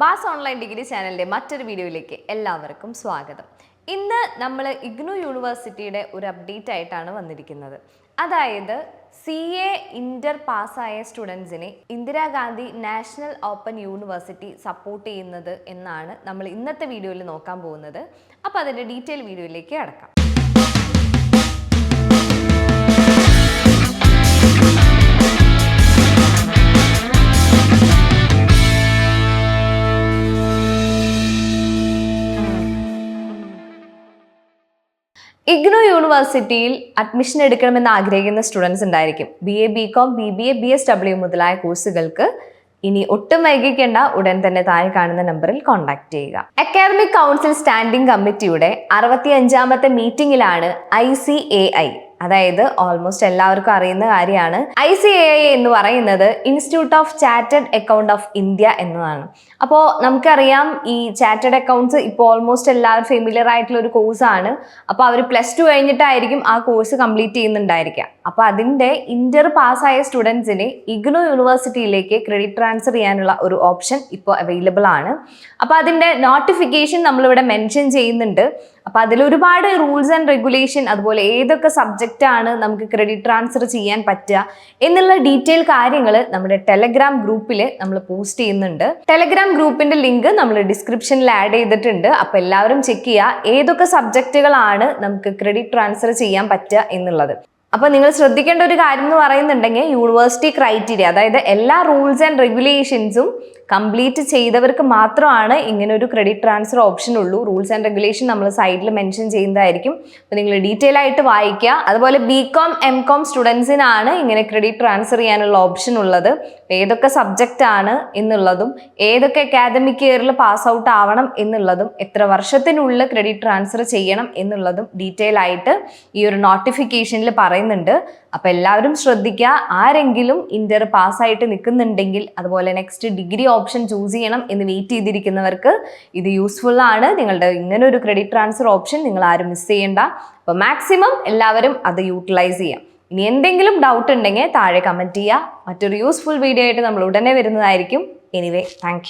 Bass online degree ചാനലിന്റെ മറ്റൊരു വീഡിയോയിലേക്ക് എല്ലാവർക്കും സ്വാഗതം. ഇന്ന് നമ്മൾ ഇഗ്നു യൂണിവേഴ്സിറ്റിയുടെ ഒരു അപ്ഡേറ്റ് ആയിട്ടാണ് വന്നിരിക്കുന്നത്. അതായത് സി എ ഇന്റർ പാസ്സായ സ്റ്റുഡൻസിനെ Indira Gandhi national open university support ചെയ്യുന്നത് എന്നാണ് നമ്മൾ ഇന്നത്തെ വീഡിയോയിൽ നോക്കാൻ പോകുന്നത്. അപ്പോൾ അതിന്റെ ഡീറ്റെയിൽ വീഡിയോയിലേക്ക് കടക്കാം. ഇഗ്നോ യൂണിവേഴ്സിറ്റിയിൽ അഡ്മിഷൻ എടുക്കണമെന്ന് ആഗ്രഹിക്കുന്ന സ്റ്റുഡൻസ് ഉണ്ടായിരിക്കും. B A B Com B B A B S W മുതലായ കോഴ്സുകൾക്ക് ഇനി ഒട്ടും വൈകിക്കേണ്ട ഉടൻ തന്നെ താഴെ കാണുന്ന നമ്പറിൽ കോൺടാക്ട് ചെയ്യുക. അക്കാദമിക് കൗൺസിൽ സ്റ്റാൻഡിംഗ് കമ്മിറ്റിയുടെ അറുപത്തി അഞ്ചാമത്തെ മീറ്റിംഗിലാണ് ഐ സി എ ഐ അതായത് ഓൾമോസ്റ്റ് എല്ലാവർക്കും അറിയുന്ന കാര്യമാണ്. ഐ സി എ ഐ എന്ന് പറയുന്നത് ഇൻസ്റ്റിറ്റ്യൂട്ട് ഓഫ് ചാറ്റഡ് അക്കൗണ്ട് ഓഫ് ഇന്ത്യ എന്നതാണ്. അപ്പോൾ നമുക്കറിയാം ഈ ചാറ്റഡ് അക്കൗണ്ട്സ് ഇപ്പോൾ ഓൾമോസ്റ്റ് എല്ലാവരും ഫെമിലിയർ ആയിട്ടുള്ള ഒരു കോഴ്സാണ് അപ്പോൾ അവർ പ്ലസ് ടു കഴിഞ്ഞിട്ടായിരിക്കും ആ കോഴ്സ് കംപ്ലീറ്റ് ചെയ്യുന്നുണ്ടായിരിക്കുക. അപ്പോൾ അതിന്റെ ഇന്റർ പാസ്സായ സ്റ്റുഡൻസിന് ഇഗ്നോ യൂണിവേഴ്സിറ്റിയിലേക്ക് ക്രെഡിറ്റ് ട്രാൻസ്ഫർ ചെയ്യാനുള്ള ഒരു ഓപ്ഷൻ ഇപ്പോൾ അവൈലബിൾ ആണ്. അപ്പോൾ അതിന്റെ നോട്ടിഫിക്കേഷൻ നമ്മളിവിടെ മെൻഷൻ ചെയ്യുന്നുണ്ട്. അപ്പോൾ അതിൽ ഒരുപാട് റൂൾസ് ആൻഡ് റെഗുലേഷൻ അതുപോലെ ഏതൊക്കെ സബ്ജക്റ്റ് ആണ് നമുക്ക് ക്രെഡിറ്റ് ട്രാൻസ്ഫർ ചെയ്യാൻ പറ്റുക എന്നുള്ള ഡീറ്റെയിൽ കാര്യങ്ങൾ നമ്മുടെ ടെലഗ്രാം ഗ്രൂപ്പിൽ നമ്മൾ പോസ്റ്റ് ചെയ്യുന്നുണ്ട്. ടെലഗ്രാം ഗ്രൂപ്പിന്റെ ലിങ്ക് നമ്മൾ ഡിസ്ക്രിപ്ഷനിൽ ആഡ് ചെയ്തിട്ടുണ്ട്. അപ്പോൾ എല്ലാവരും ചെക്ക് ചെയ്യുക ഏതൊക്കെ സബ്ജക്റ്റുകളാണ് നമുക്ക് ക്രെഡിറ്റ് ട്രാൻസ്ഫർ ചെയ്യാൻ പറ്റുക എന്നുള്ളത്. അപ്പോൾ നിങ്ങൾ ശ്രദ്ധിക്കേണ്ട ഒരു കാര്യം എന്ന് പറയുന്നുണ്ടെങ്കിൽ യൂണിവേഴ്സിറ്റി ക്രൈറ്റീരിയ അതായത് എല്ലാ റൂൾസ് ആൻഡ് റെഗുലേഷൻസും കംപ്ലീറ്റ് ചെയ്തവർക്ക് മാത്രമാണ് ഇങ്ങനെ ഒരു ക്രെഡിറ്റ് ട്രാൻസ്ഫർ ഓപ്ഷൻ ഉള്ളൂ റൂൾസ് ആൻഡ് റെഗുലേഷൻ നമ്മൾ സൈഡിൽ മെൻഷൻ ചെയ്യുന്നതായിരിക്കും. അപ്പോൾ നിങ്ങൾ ഡീറ്റെയിൽ ആയിട്ട് വായിക്കുക. അതുപോലെ ബി കോം എം കോം സ്റ്റുഡൻസിനാണ് ഇങ്ങനെ ക്രെഡിറ്റ് ട്രാൻസ്ഫർ ചെയ്യാനുള്ള ഓപ്ഷൻ ഉള്ളത്. ഏതൊക്കെ സബ്ജക്റ്റ് ആണ് എന്നുള്ളതും ഏതൊക്കെ അക്കാദമിക് ഇയറിൽ പാസ് ഔട്ട് ആവണം എന്നുള്ളതും എത്ര വർഷത്തിനുള്ളിൽ ക്രെഡിറ്റ് ട്രാൻസ്ഫർ ചെയ്യണം എന്നുള്ളതും ഡീറ്റെയിൽ ആയിട്ട് ഈ ഒരു നോട്ടിഫിക്കേഷനിൽ പറയുന്നുണ്ട്. അപ്പോൾ എല്ലാവരും ശ്രദ്ധിക്കുക. ആരെങ്കിലും ഇന്റർ പാസ്സായിട്ട് നിൽക്കുന്നുണ്ടെങ്കിൽ അതുപോലെ നെക്സ്റ്റ് ഡിഗ്രി ഓപ്ഷൻ ചൂസ് ചെയ്യണം എന്ന് വെയിറ്റ് ചെയ്തിരിക്കുന്നവർക്ക് ഇത് യൂസ്ഫുൾ ആണ്. നിങ്ങളുടെ ഇങ്ങനെ ഒരു ക്രെഡിറ്റ് ട്രാൻസ്ഫർ ഓപ്ഷൻ നിങ്ങൾ ആരും മിസ് ചെയ്യേണ്ട. അപ്പോൾ മാക്സിമം എല്ലാവരും അത് യൂട്ടിലൈസ് ചെയ്യാം. ഇനി എന്തെങ്കിലും ഡൗട്ട് ഉണ്ടെങ്കിൽ താഴെ കമന്റ് ചെയ്യുക. മറ്റൊരു യൂസ്ഫുൾ വീഡിയോ ആയിട്ട് നമ്മൾ ഉടനെ വരുന്നതായിരിക്കും. Anyway thank